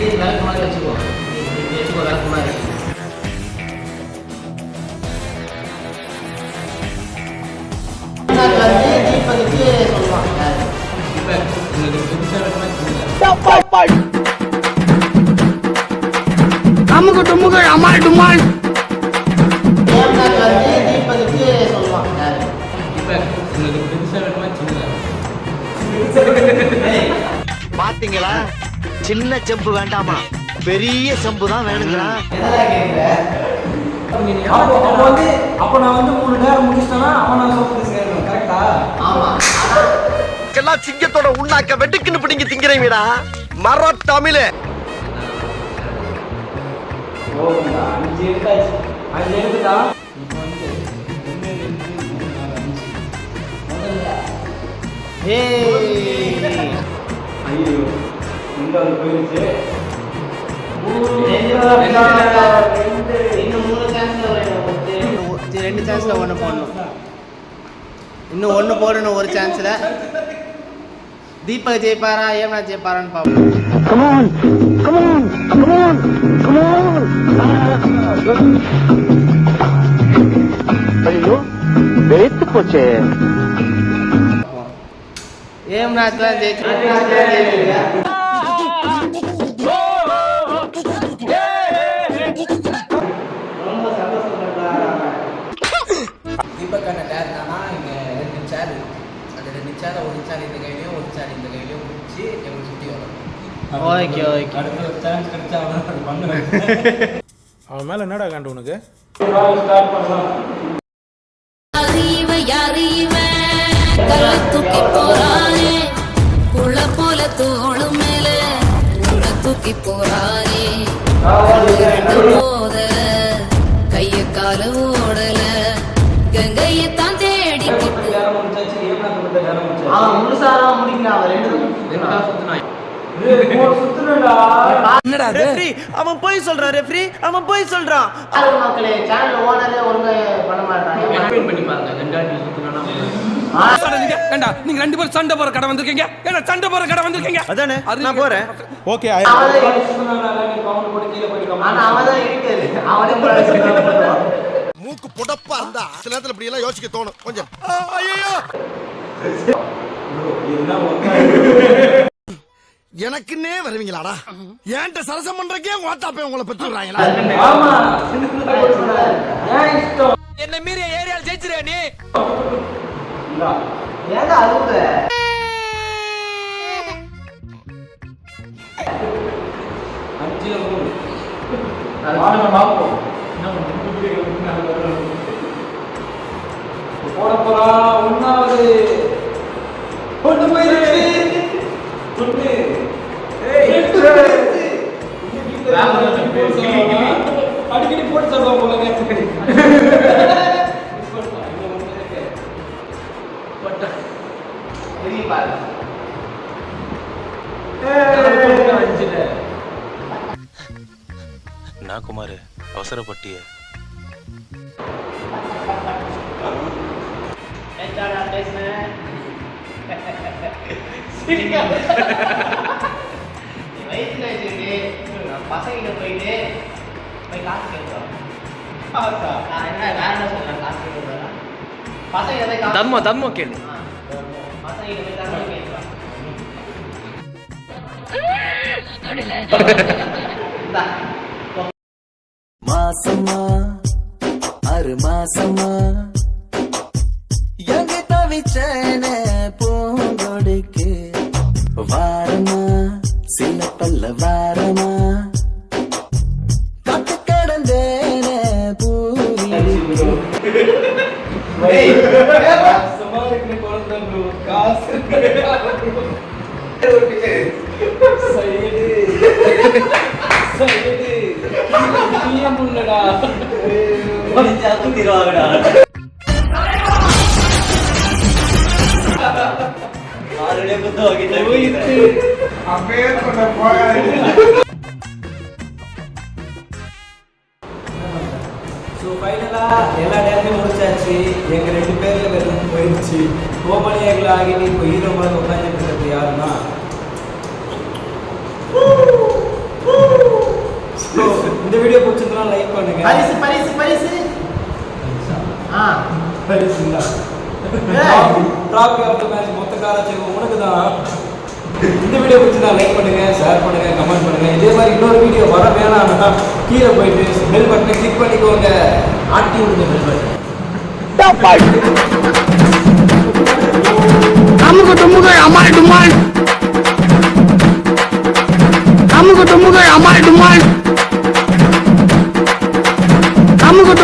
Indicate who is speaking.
Speaker 1: நீ விளக்கு மாதிரி வச்சுக்கோ
Speaker 2: நீ வச்சுக்கோ விளக்கு மாதிரி தீபத்துக்கு சொல்லுவாங்க இப்போ
Speaker 3: பாத்தீங்களா சின்ன செம்பு வேண்டாமா? பெரிய செம்பு தான்
Speaker 4: அப்போ அப்போ வந்து அப்போ நான் வந்து மூணு நேரம் முடிச்சிட்டேன்னா அவன் நான் சோப்பு சேர்க்கணும் கரெக்டா
Speaker 2: ஆமா.
Speaker 3: எல்லாம் சிங்கத்தோட உண்ணாக்க வெட்டுக்குன்னு பிடிங்க திங்கிறீங்கடா மர தமிழ்
Speaker 4: அஞ்சு எடுத்தாச்சு. அஞ்சு எடுத்துட்டா? ஐயோ.
Speaker 2: ரெண்டு சான்ஸ்ல ஒன்று போடணும் இன்னும் ஒன்று போடணும் ஒரு சான்ஸ்ல தீபக் ஜெயிப்பாரா ஏம்னா ஜெயிப்பாரான்னு பார்ப்போம்
Speaker 3: ஐயோ வெயித்து போச்சே
Speaker 2: ஏம்நாத் தான் ஜெயிச்சு
Speaker 5: ஒரு சேர் இந்த கையிலையும் ஒரு சேர் இந்த கையிலையும் பிடிச்சி எங்களை சுற்றி வரும்.
Speaker 2: Okay okay.
Speaker 4: அடுத்த ஒரு சான்ஸ் கிடைச்சா அவன் அது பண்ணுவேன்.
Speaker 6: அவன் மேல என்னடா கண்டு உனக்கு?
Speaker 4: ஸ்டார்ட் பண்ணலாம்
Speaker 7: அறிவ யாரிவ கல்ல தூக்கி போறாரே புள்ள போல தோளு மேல. உள்ள தூக்கி போறாரே
Speaker 2: ரெண்டு
Speaker 3: ரெஃப்ரி அவன் போய் சொல்றான் ரெஃப்ரி அவன் போய் சொல்றான்.
Speaker 2: மக்களே சேனல் ஓனரே ஒழுங்கா பண்ண மாட்டாங்க.
Speaker 5: பண்ணி பாருங்க ரெண்டாயிரத்தி சுற்றினா
Speaker 8: ஏண்டா நீங்க ரெண்டு பேரும் சண்டை போற கடை வந்திருக்கீங்க. ஏன்னா சண்டை போற கடை வந்திருக்கீங்க.
Speaker 3: அதானே? நான் போறேன்.
Speaker 6: ஓகே
Speaker 3: மூக்கு புடப்பா இருந்தா சில நேரத்துல இப்படி எல்லாம் யோசிக்க தோணும். கொஞ்சம். ஐயோ எனக்குன்னே வருவீங்களாடா? ஏன்ட்ட சரசம் பண்றக்கே ஓட்டாப்பே உங்களை பெற்றுறாங்களா
Speaker 8: என்ன மீறிய ஏரியால ஜெயிச்சிருக்க நீ.
Speaker 4: போட போறா ஒன்னாவது
Speaker 9: நான் குமார் அவசரப்பட்டிய.
Speaker 2: பசங்கிட்ட போயிட்டு போய் காசு கேட்குறோம் நான் என்ன வேற என்ன சொல்றேன் காசு கேட்குறேன் பசங்க போய் காசு
Speaker 8: தர்மம் தர்மம் கேளு.
Speaker 2: ஆ, பசங்க போய் தர்மம் கேட்குறோம் இந்தா.
Speaker 3: மாசமா ஆறு மாசமா எங்க தவிச்சேன பூங்கொடிக்கு வாரமா சில பல்ல வாரமா கத்து கடந்தேன பூரி
Speaker 4: சமாளிக்கிற குழந்தை bro. காசு சைடு சைடு நீயே முள்ளடா ஸோ ஃபைனலாக எல்லா டேரக்டும் முடிச்சாச்சு எங்கள் ரெண்டு பேரில் வெறும் போயிடுச்சு கோமலி எங்களை ஆகிட்டு இப்போ ஹீரோ மாதிரி உட்காந்துட்டு இருக்கிறது யாருன்னா So, இந்த வீடியோ பிடிச்சிருந்தா லைக் பண்ணுங்க.
Speaker 2: பரிசு பரிசு பரிசு. ஆ.
Speaker 4: பரிசுங்களா?
Speaker 2: ஏய்.
Speaker 4: டிராபி ஆஃப் த மேட்ச் மொத்த காராச்சி உனக்கு தான் இந்த வீடியோ பிடிச்சிருந்தா லைக் பண்ணுங்க ஷேர் பண்ணுங்க கமெண்ட் பண்ணுங்க. இதே மாதிரி இன்னொரு வீடியோ வர வேணாம்னா கீழே போயிட்டு பெல் பட்டனை கிளிக் பண்ணிக்கோங்க.
Speaker 5: ஆட்டி விடுங்க பெல் பட்டன்